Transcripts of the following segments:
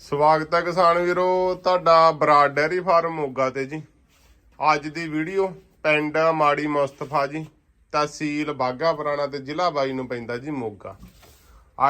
ਸਵਾਗਤ ਹੈ ਕਿਸਾਨ ਵੀਰੋ, ਤੁਹਾਡਾ ਬਰਾਡ ਡੈਰੀ ਫਾਰਮ ਮੋਗਾ ਤੇ ਜੀ। ਅੱਜ ਦੀ ਵੀਡੀਓ ਪਿੰਡ ਮਾੜੀ ਮੁਸਤਫਾ ਜੀ, ਤਹਿਸੀਲ ਬਾਗਾ ਪੁਰਾਣਾ ਤੇ ਜ਼ਿਲ੍ਹਾ ਬਾਈ ਨੂੰ ਪੈਂਦਾ ਜੀ ਮੋਗਾ।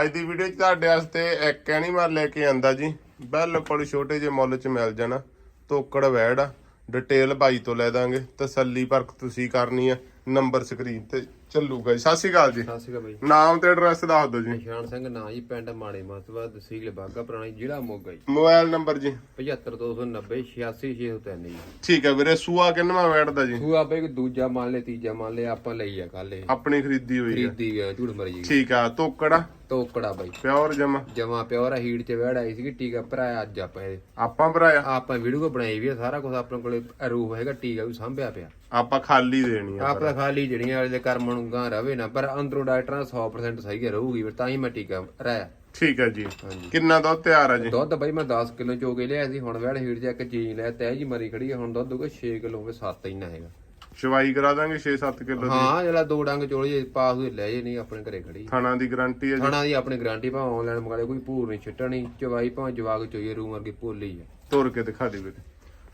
ਅੱਜ ਦੀ ਵੀਡੀਓ 'ਚ ਤੁਹਾਡੇ ਵਾਸਤੇ ਇੱਕ ਐਨੀਮਲ ਲੈ ਕੇ ਆਂਦਾ ਜੀ। ਬਿਲਕੁਲ ਛੋਟੇ ਜਿਹੇ ਮੁੱਲ 'ਚ ਮਿਲ ਜਾਣਾ। ਤੋਕੜ ਵੈੜ ਆ ਡਿਟੇਲ ਬਾਈ ਤੋਂ ਲੈ ਦਾਂਗੇ। ਤਸੱਲੀ ਪਰਖ ਤੁਸੀਂ ਕਰਨੀ ਆ, ਨੰਬਰ ਸਕਰੀਨ ਤੇ ਚੱਲੂਗਾ ਜੀ। ਸਤਿ ਸ਼੍ਰੀ ਅਕਾਲ ਜੀ। ਸਤਿ ਸ਼੍ਰੀ ਅਕਾਲ ਬਾਈ ਨਾਮ ਤੇ ਐਡਰੈਸ ਦੱਸ ਦਿਓ ਜੀ। ਨਿਸ਼ਾਨ ਸਿੰਘ ਨਾਂ ਜੀ ਪਿੰਡ ਮਾੜੇ ਮਤਵਾ ਤਹਿਸੀਲ ਬਾਗਾ ਪੁਰਾਣੀ ਜ਼ਿਲ੍ਹਾ ਮੋਗਾ ਜੀ। ਮੋਬਾਈਲ ਨੰਬਰ ਜੀ। 75290 86603 ਜੀ। ਠੀਕ ਹੈ ਵੀਰੇ ਸੂਆ ਕਿੰਨਵਾ ਵੈੜ ਦਾ ਜੀ ਆਪੇ ਕੋਈ ਦੂਜਾ ਮੰਨ ਲੈ ਤੀਜਾ ਮੰਨ ਲੈ ਆਪਾਂ ਲਈ ਆ ਕੱਲ ਇਹ। ਆਪਣੀ ਖਰੀਦੀ ਹੋਈ ਹੈ ਖਰੀਦੀ ਗਿਆ ਝੂੜ ਮਰਜ਼ੀ ਠੀਕ ਆ ਤੋਕੜਾ? ਤੋਕੜਾ ਬਾਈ। ਪਿਓਰ ਜਮਾ? ਜਮਾ ਪਿਓਰ ਹੀਟ ਚ ਵੜ ਆਈ ਸੀਗੀ ਟੀਕਾ ਭਰਾਇਆ ਅੱਜ ਆਪਾਂ ਇਹ। ਆਪਾਂ ਭਰਾਇਆ? ਆਪਾਂ ਵੀਡੀਓ ਬਣਾਈ ਵੀ ਆ ਸਾਰਾ ਕੁਝ ਆਪਣੇ ਕੋਲੇ ਰੂਪ ਹੈਗਾ ਟੀਕਾ ਵੀ ਸਾਂਭਿਆ ਪਿਆ। ਆਪਾਂ ਖਾਲੀ ਦੇਣੀ ਆ ਆਪਣਾ ਖਾਲੀ ਜਿਹੜੀਆਂ ਵਾਲੇ ਦੇ ਕਰਮ ਨੂੰ ਗਾਂ ਰਵੇ ਨਾ ਪਰ ਅੰਦਰੋਂ ਡਾਕਟਰਾਂ 100% ਸਹੀ ਰਹੂਗੀ ਫਿਰ ਤਾਂ ਹੀ ਮੈਂ ਟੀਕਾ ਰਾਇਆ ਠੀਕ ਹੈ ਜੀ। ਕਿੰਨਾ ਦੁੱਧ ਤਿਆਰ ਆ ਜੀ? ਦੁੱਧ ਬਾਈ ਮੈਂ 10 ਕਿਲੋ ਚੋ ਕੇ ਲਿਆ ਸੀ ਹੁਣ ਵੈੜ ਹੀਟ ਚ ਇੱਕ ਚੀਜ਼ ਲੈ ਤੈ ਜੀ ਮਰੀ ਖੜੀ ਆ ਹੁਣ ਦੁੱਧ ਹੋਗਾ 6 ਕਿਲੋ ਹੋਵੇ 7 ਇੰਨਾ ਹੈਗਾ। ਸ਼ਵਾਈ ਕਰਾ ਦਾਂਗੇ 6-7 ਕਿਲੋ ਦੀ। ਹਾਂ ਜਿਹੜਾ ਦੋ ਡੰਗ ਚੋਲੀ ਜੇ ਪਾਸ ਹੋਏ ਲੈ ਜੇ ਨਹੀਂ ਆਪਣੇ ਘਰੇ ਖੜੀ। ਥਾਣਾ ਦੀ ਗਾਰੰਟੀ ਹੈ ਜੀ। ਥਾਣਾ ਦੀ ਆਪਣੀ ਗਾਰੰਟੀ ਭਾਵੇਂ ਆਨਲਾਈਨ ਮੰਗਾ ਲਿਓ ਕੋਈ ਭੂਰ ਨਹੀਂ ਛੱਟਣੀ ਚਵਾਈ ਭਾਵੇਂ ਜਵਾਗ ਚੋਈਏ ਰੂਮ ਵਰਗੀ ਭੋਲੀ ਆ। ਤੋਰ ਕੇ ਦਿਖਾ ਦੇ ਵੀਰੇ।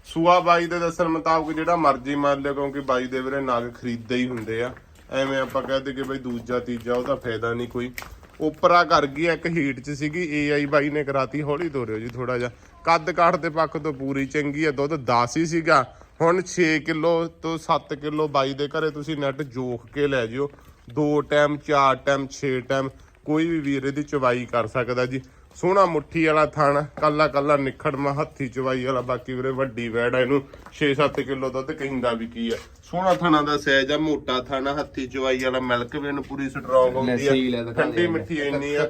ਸੂਆ ਬਾਈ ਦੇ ਦੱਸਣ ਮੁਤਾਬਕ ਜਿਹੜਾ ਮਰਜ਼ੀ ਮੰਨ ਲਿਓ ਕਿਉਂਕਿ ਬਾਈ ਦੇ ਵੀਰੇ ਨਗ ਖਰੀਦਦੇ ਹੀ ਹੁੰਦੇ ਆ। ਐਵੇਂ ਆਪਾਂ ਕਹਦੇ ਕਿ ਬਈ ਦੂਜਾ, ਤੀਜਾ ਉਹਦਾ ਫਾਇਦਾ ਨਹੀਂ ਕੋਈ। ਉਪਰਾ ਕਰ ਗਈ ਇੱਕ ਹੀਟ ਚ ਸੀਗੀ ਏਆਈ ਬਾਈ ਨੇ ਕਰਾਤੀ, ਹੌਲੀ ਤੋਰਿਓ ਜੀ ਥੋੜਾ ਜਿਹਾ। ਕੱਦ ਕਾਠ ਦੇ ਪੱਖ ਤੋਂ ਪੂਰੀ ਚੰਗੀ ਆ, ਦੁੱਧ 10 ਹੀ ਸੀਗਾ। ਹੁਣ 6 ਕਿਲੋ ਤੋਂ 7 ਕਿਲੋ ਬਾਈ ਦੇ ਘਰੇ ਤੁਸੀਂ ਨੈਟ ਜੋਖ ਕੇ ਲੈ ਜਿਓ। ਦੋ ਟਾਈਮ ਚਾਰ ਟਾਈਮ ਛੇ ਟਾਈਮ ਕੋਈ ਵੀ ਵੀਰ ਇਹਦੀ ਚਵਾਈ ਕਰ ਸਕਦਾ ਜੀ। ਸੋਹਣਾ ਮੁੱਠੀ ਵਾਲਾ ਥਣ ਕੱਲਾ ਕੱਲਾ ਨਿਖੜਮਾ ਹੱਥੀ ਚਵਾਈ ਵਾਲਾ ਬਾਕੀ ਵੀਰੇ ਵੱਡੀ ਵੈੜ ਆ ਇਹਨੂੰ 6-7 ਕਿਲੋ ਦੁੱਧ ਕਹਿੰਦਾ ਵੀ ਕੀ ਆ। ਸੋਹਣਾ ਥਣਾ ਦਾ ਸਾਈਜ਼ ਆ ਮੋਟਾ ਥਣਾ ਹੱਥੀ ਚਵਾਈ ਵਾਲਾ ਮਿਲਕ ਵੀ ਇਹਨੂੰ ਪੂਰੀ ਸਟਰੋਂਗ ਹੁੰਦੀ ਆ। ਠੰਡੀ ਮਿੱਠੀ ਇੰਨੀ ਆ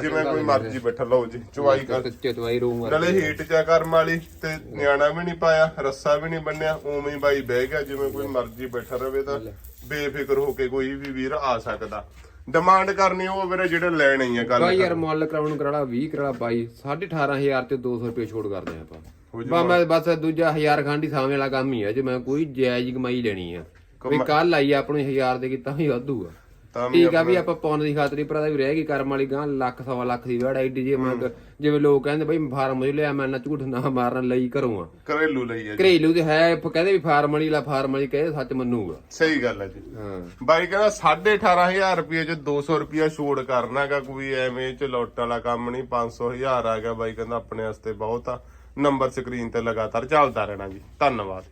ਜਿਵੇਂ ਕੋਈ ਮਰਜ਼ੀ ਬੈਠਾ ਲਓ ਜੀ ਚਵਾਈ ਕਰ। ਚਵਾਈ ਰੂਮ ਨਾਲੇ ਹੀਟ ਚਾ ਕਰਮ ਵਾਲੀ ਤੇ ਨਿਆਣਾ ਵੀ ਨਹੀਂ ਪਾਇਆ ਰੱਸਾ ਵੀ ਨਹੀਂ ਬੰਨਿਆ ਉਵੇਂ ਹੀ ਬਾਈ ਬਹਿ ਗਿਆ ਜਿਵੇਂ ਕੋਈ ਮਰਜ਼ੀ ਬੈਠਾ ਰਵੇ ਤਾਂ ਬੇਫਿਕਰ ਹੋ ਕੇ ਕੋਈ ਵੀ ਵੀਰ ਆ ਸਕਦਾ। ਡਿਮਾਂਡ ਕਰਨੀ ਉਹ ਵੀਰੇ ਜਿਹੜੇ ਲੈਣੇ ਹੀ ਆ ਗੱਲ ਬਾਈ ਯਾਰ ਮੁੱਲ ਕਰਾਉਣ ਕਰਾਲਾ 20 ਕਰਾਲਾ ਬਾਈ 18500 ਤੇ 200 ਰੁਪਏ ਛੋੜ ਕਰਦੇ ਆ ਆਪਾਂ। ਬਾ ਮੈਂ ਬਸ। ਦੂਜਾ 1000 ਖੰਡੀ ਸਾਵੇਂ ਵਾਲਾ ਕੰਮ ਹੀ ਆ ਜੇ ਮੈਂ ਕੋਈ ਜਾਇਜ਼ ਕਮਾਈ ਲੈਣੀ ਆ। ਵੀ ਕੱਲ ਆਈ ਆਪਾਂ ਨੂੰ 1000 ਦੇ ਕੀਤਾ ਵੀ ਵਾਧੂ ਆ। ਤਾਂ ਠੀਕ ਆ ਵੀ ਆਪਾਂ ਪਾਉਣ ਦੀ ਖਾਤਰ ਭਰਾ ਦਾ ਵੀ ਰਹਿ ਗਈ ਕਰਮ ਵਾਲੀ ਗਾਂ ਲੱਖ ਸਵਾ ਲੱਖ ਦੀ ਵੜ ਐਡੀ ਜੇ ਮੈਂ ਜਿਵੇਂ ਲੋਕ ਕਹਿੰਦੇ ਬਈ ਫਾਰਮ ਜੋ ਲਿਆ ਮੈਂ ਨਾ ਝੂਠ ਨਾ ਮਾਰਨ ਲਈ ਘਰੋਂ ਆ। ਘਰੇਲੂ ਲਈ ਆ ਘਰੇਲੂ ਤੇ ਹੈ ਕਹਿੰਦੇ ਵੀ ਫਾਰਮ ਵਾਲੀ ਲਾ ਫਾਰਮ ਵਾਲੀ ਕਹੇ ਸੱਚ ਮੰਨੂਗਾ। ਸਹੀ ਗੱਲ ਹੈ ਜੀ। ਹਾਂ। ਬਾਈ ਕਹਿੰਦਾ 18500 ਰੁਪਏ ਚ 200 ਰੁਪਏ ਛੋੜ ਕਰਨਾਗਾ ਕੋਈ ਐਵੇਂ ਚ ਲੋਟ ਵਾਲਾ ਕੰਮ ਨਹੀਂ 500 ਹਜ਼ਾਰ ਆ ਗਿਆ। ਬਾਈ ਕਹਿੰਦਾ ਆਪਣੇ ਵਾਸਤੇ ਬਹੁਤ ਆ। ਨੰਬਰ ਸਕਰੀਨ ਤੇ ਲਗਾਤਾਰ ਚੱਲਦਾ ਰਹਿਣਾ ਜੀ। ਧੰਨਵਾਦ।